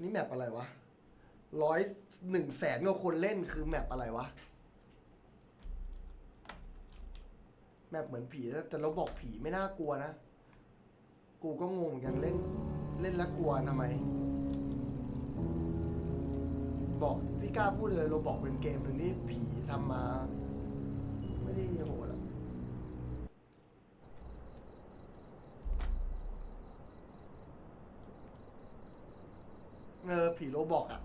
นี่แมปอะไรวะร้อยหนึ่งแสนกว่าคนเล่นคือแมปอะไรวะ แมปเหมือนผีแต่เราบอกผีไม่น่ากลัวนะ กูก็งงเหมือนกันเล่น เล่นแล้วกลัวทำไม บอกพี่กล้าพูดเลยเราบอกเป็นเกมหนึ่งที่ผีทำมา ไม่ได้โหดอะ เออผีโรบอกอะ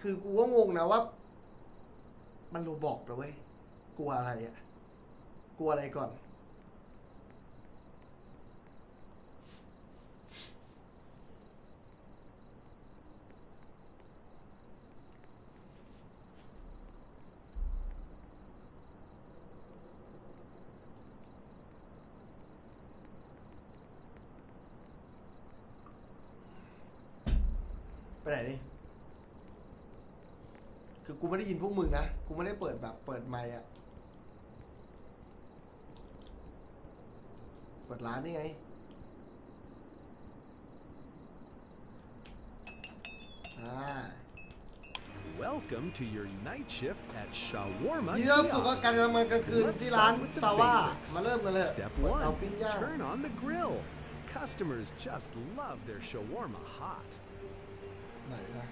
คือกูก็งงนะว่า มันโรบอกนะเว้ย กลัวอะไรอะกลัวอะไรก่อน ไปไหนดิ คือกูไม่ได้ยินพวกมึงนะ กูไม่ได้เปิดแบบเปิดไมค์อะเปิดร้านนี่ไง อ่า Welcome to your night shift at Shawarma ยินดีต้อนรับสู่การทำงานกลางคืน Let's ที่ร้าน start with the ซาว่า basics. มาเริ่มกันเลย Step เปิด one, เตาปิ้งย่าง turn on the grill. Customers just love their shawarma hot. ไหนนะ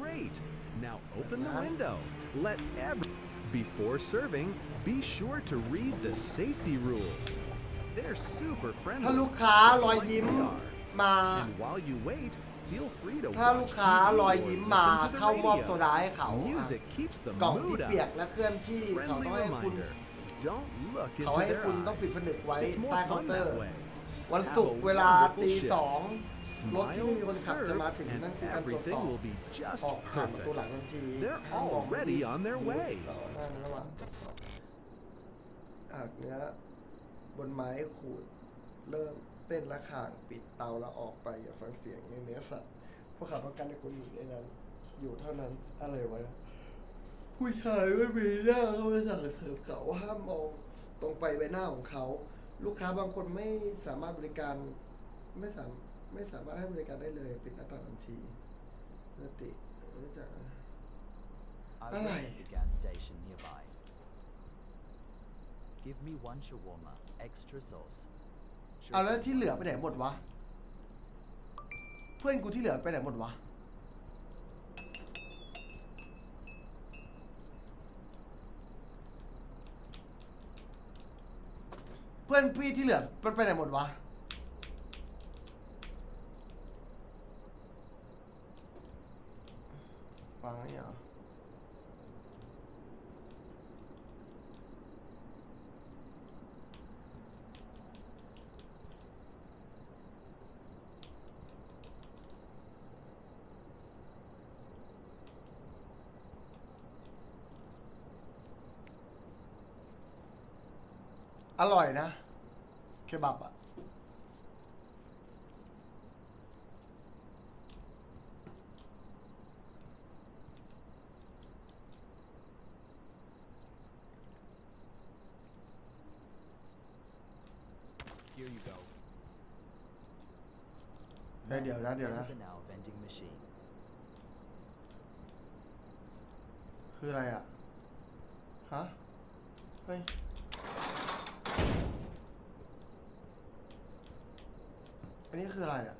Great. Now open the Ma'am. window. Let every before serving, be sure to read the safety rules. They're super friendly. ถ้าลูกค้ารอย just like ยิ้ม we are. มา And while you wait, feel free to ถ้าลูก watch ค้า TV รอย or ยิ้ม listen มา to the เข้ามอบ radio. โซดาให้เขาอ่ะ Music keeps the กล่องที่ mood เปียก up. และเคลื่อนที่เขาต้อง Friendly ให้คุณ reminder. Don't look เขา into ให้ their คุณต้องปิด eyes. ผนึกไว้ It's more ใต้เคา fun น์เตอ that ร์ way. วันศุกร์ Have a เวลา wonderful ตี shift. สองรถที่ไม่ Smile, มีคนขับจะ serve, มาถึง and นั่นคือการตรวจส everything อบ will be just ออกผ่านประตูหลัง perfect. ทันที They're ห้ามมองไม่ดี already on their way เสาหน้าระหว่างตรวจสอบอากเนื้อบนไม้ขูดเริ่มเต้นและข่างปิดเตาแล้วออกไปอย่าฟังเสียงในเนื้อสัตว์ผู้ขับประกันในคนอยู่ในนั้น อยู่เท่านั้นอะไรวะผู้ชายไม่มีหน้าเขาไปสั่งเสิร์ฟเขาห้ามมองตรงไปใบหน้าของเขา ลูกค้าบางคนไม่สามารถบริการไม่สามไม่สามารถให้บริการได้เลยปิดหน้าต่างทันทีนติรู้จัก I Alright. work at the gas station nearby. Give me one shawarma, extra sauce. เอาแล้วที่เหลือไปไหนหมดวะ เพื่อนกูที่เหลือไปไหนหมดวะ เพื่อนพี่ที่เหลือมันไปไหนหมดวะ ฟังนี่เหรอ อร่อยนะ เคบับอะ Here you go. เฮ้ยเดี๋ยวนะเดี๋ยวนะ Enter the now vending machine. คืออะไรอะฮะ เฮ้ย อั นนี้คืออะไรอะ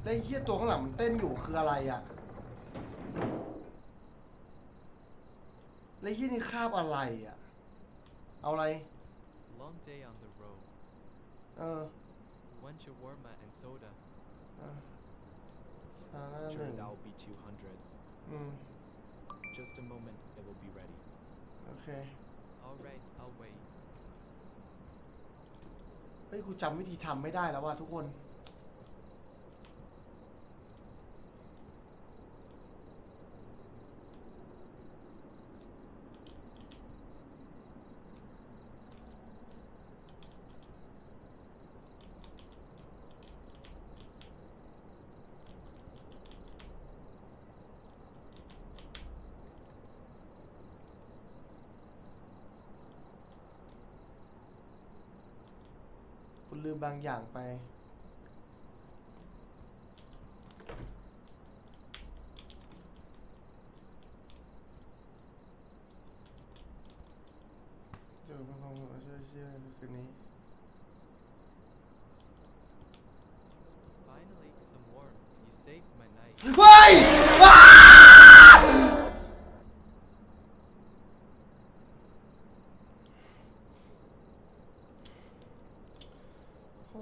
แล้วไอ้เหี้ยตัวข้างหลังมันเต้นอยู่คืออะไรอะแล้วไอ้เหี้ยนี่คาบอะไรอะเอาอะไร Long day on the road. เออ One shawarma and soda. อะชาหน้าห Sure, นึ่ง that'll be 200. อืม Just a moment, it will be ready. โอเค Alright, I'll wait. เฮ้ย กูจำวิธีทำไม่ได้แล้วว่ะทุกคน ลืมบางอย่างไป เจอเป็นของเชื่อเชื่อคืนนี้ Finally, some warmth. You saved my night. เฮ้ยว้าโอ้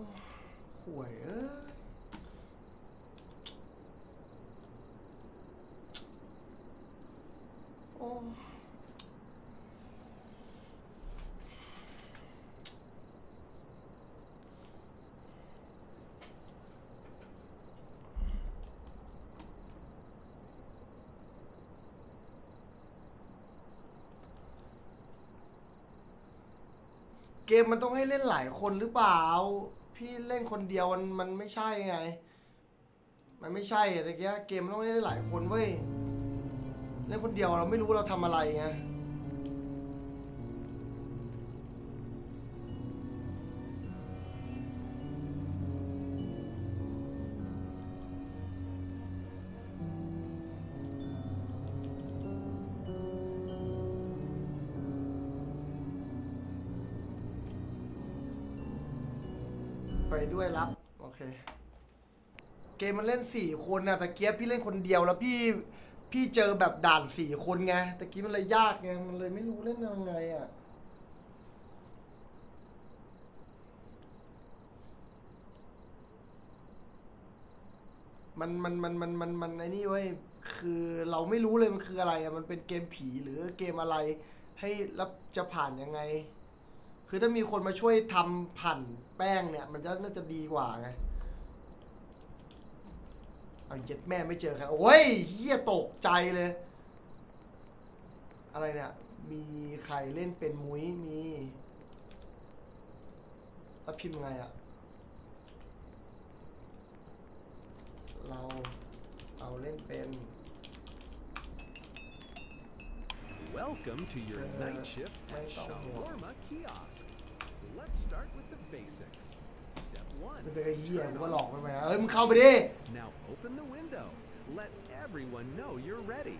ห่วยเอ้ยโอ้ เกมมันต้องให้เล่นหลายคนหรือเปล่า พี่เล่นคนเดียวมันมันไม่ใช่ไง มันไม่ใช่อะไรเงี้ยเกมมันต้องเล่นหลายคนเว้ย เล่นคนเดียวเราไม่รู้เราทำอะไรไง ไปด้วยรับ โอเค เกมมันเล่นสี่คนนะตะเกียบพี่เล่นคนเดียวแล้วพี่พี่เจอแบบด่านสี่คนไงตะกี้มันเลยยากไงมันเลยไม่รู้เล่นยังไงอะมันมันมันมันมันมันไอ้นี่เว้ยคือเราไม่รู้เลยมันคืออะไรอะมันเป็นเกมผีหรือเกมอะไร ให้แล้วจะผ่านยังไง คือถ้ามีคนมาช่วยทำผ่านแป้งเนี่ย มันจะน่าจะดีกว่าไง เอาเย็ดแม่ไม่เจอใครโอ้ยเฮียตกใจเลย อะไรเนี่ย มีใครเล่นเป็นมุ้ยมีแล้วพิมพ์ไงอะเรา เราเล่นเป็น Welcome to your Uh, night shift at right on here. Shawarma Kiosk. Let's start with the basics. Step one. เป็นไปกับเฮีย turn กูว่า on หลอกไปไหมเฮ้ยมึงเข้าไปดิ Now open the window. Let everyone know you're ready.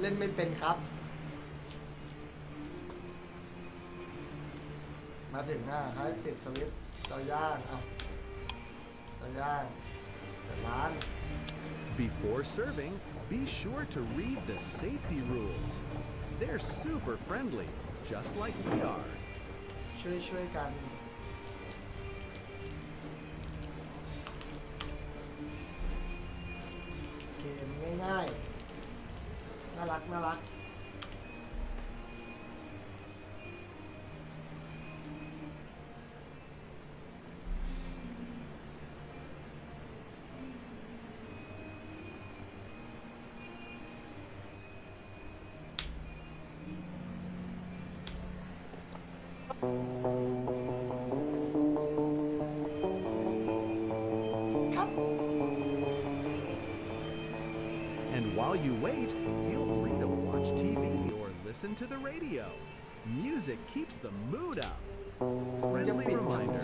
เล่นไม่เป็นครับ มาถึงหน้าให้ปิดสวิตช์เตาย่างเอาเตาย่างเปิดร้าน Before serving, be sure to read the safety rules. They're super friendly, just like we are. ช่วยช่วยกัน เกมง่ายๆ น่ารักน่ารัก And while you wait, feel free to watch TV or listen to the radio. Music keeps the mood up. Friendly reminder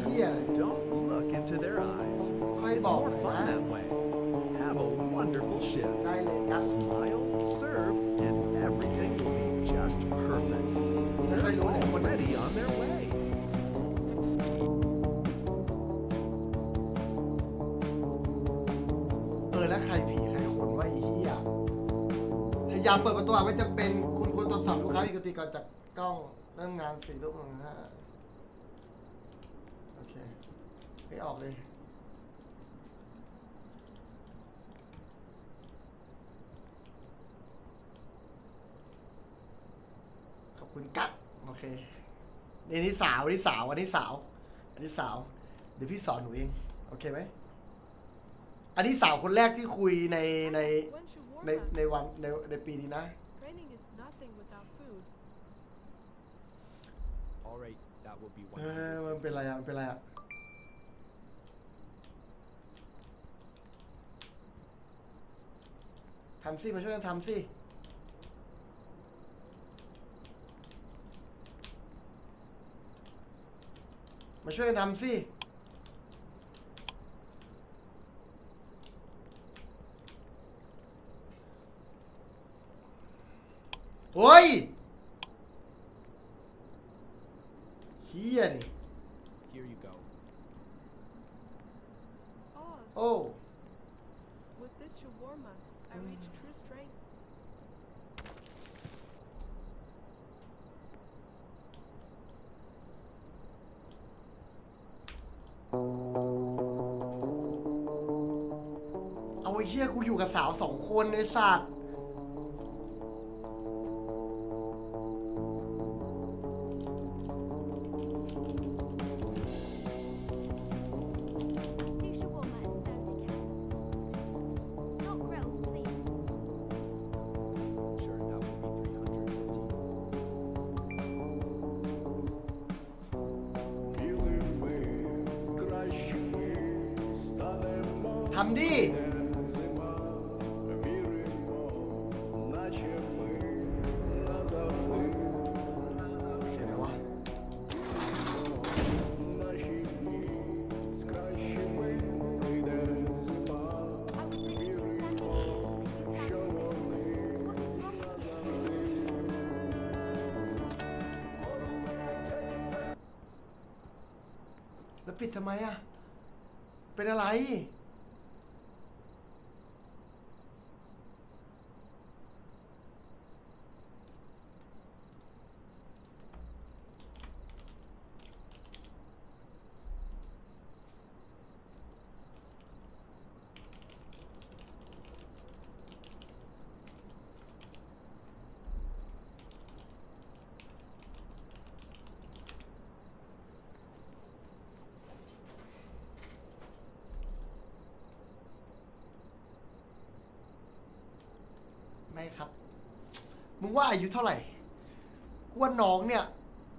don't look into their eyes. It's more fun that way. Have a wonderful shift. Smile, serve, and everything will be just perfect. They're already on their way. พยายาเปิดประตูอะไม่จำเป็นคุณควรตรวจสอบลูกค้าอีกทีก่อนจากกล้องเริ่มงานสี่ทุ่มหนึ่งห้าโอเคไม่ออกเลยขอบคุณกัดโอเคนี่อันนี่สาวอันนี้สาวอันนี้สาว อันนี้สาว เดี๋ยวพี่สอนหนูเอง โอเคไหม อันนี้สาวคนแรกที่คุยในใน ใน shawarma, ในวันในในปีนี้นะ training is nothing without food. Alright, that will be เอ 100. อมันเป็นไรอะมันเป็นไรอะทำสิมาช่วยกันทำสิ มาช่วยกันทำสิ โอ้ยเฮียนี่ Here you go. Oz, โอ้ with this shawarma, I reach true strength. เอาไอ้เฮียกูอยู่กับสาวสองคนในสัตว์ wrong with you? แล้วปิดทำไมอะ เป็นอะไร ไม่ครับ มึงว่าอายุเท่าไหร่กูว่าน้องเนี่ย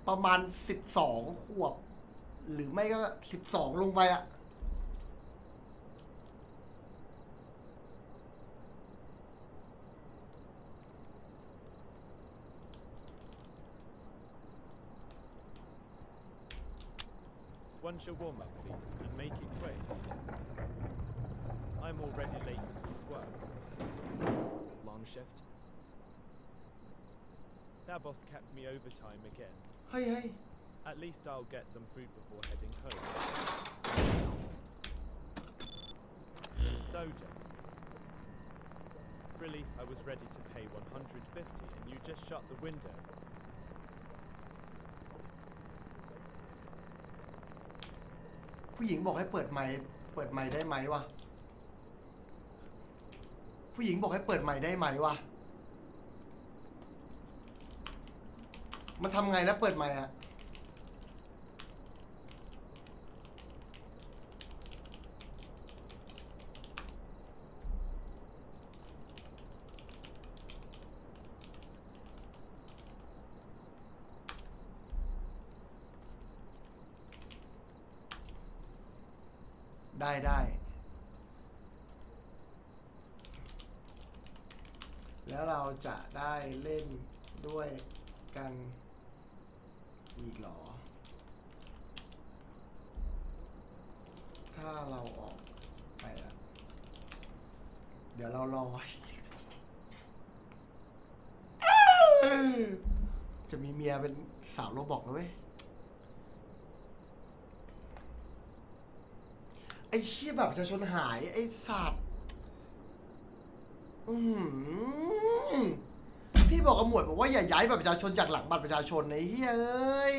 ประมาณสิบสองขวบ หรือไม่ก็สิบสองลงไปอะๆ One shawarma, please, and make it quick. I'm already late for work. Long shift. That boss kept me overtime again. เฮ้ยเฮ้ย At least I'll get some food before heading home. Soda. Really, I was ready to pay 150 and you just shut the window. ผู้หญิงบอกให้เปิดไมค์เปิดไมค์ได้ไหมวะ ผู้หญิงบอกให้เปิดไมค์ได้ไหมวะ มันทำไงนะเปิดไมค์อะได้ได้ แล้วเราจะได้เล่นด้วยกันอีกหรอ ถ้าเราออกไปแล้วเดี๋ยวเรารอ จะมีเมียเป็นสาวโรบอกเว้ย ไอ้เชี่ยแบบประชาชนหาย ไอ้สัตว์ อือหือ พี่บอกกับหมวดบอกว่าอย่าย้ายบัตรประชาชนจากหลังบัตรประชาชนไอ้เฮ้ยเอ้ย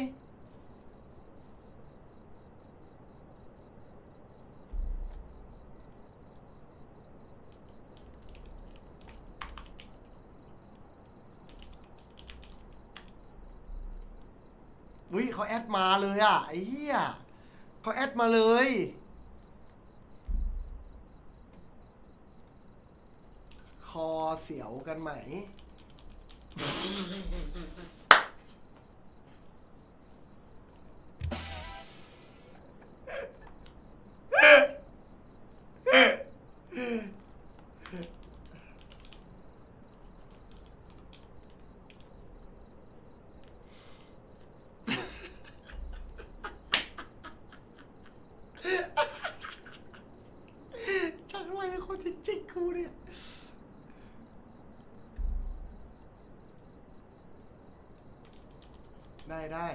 อุ้ยเขาแอดมาเลยอะไอ้เหี้ยเขาแอดมาเลย คอ เสียวกันไหม Two ได้ได้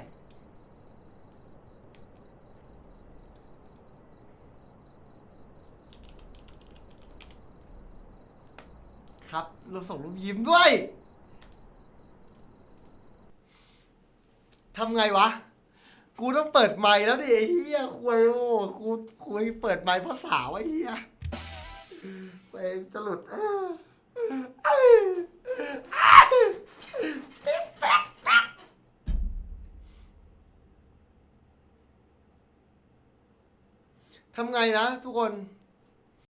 ครับเราส่งรูปยิ้มด้วยทำไงวะ กูต้องเปิดไมค์แล้วดิไอ้เฮียคุยโอ้กูคุยเปิดไมค์เพราะสาวไอ้เฮียไปจะหลุดทำไงนะทุกคน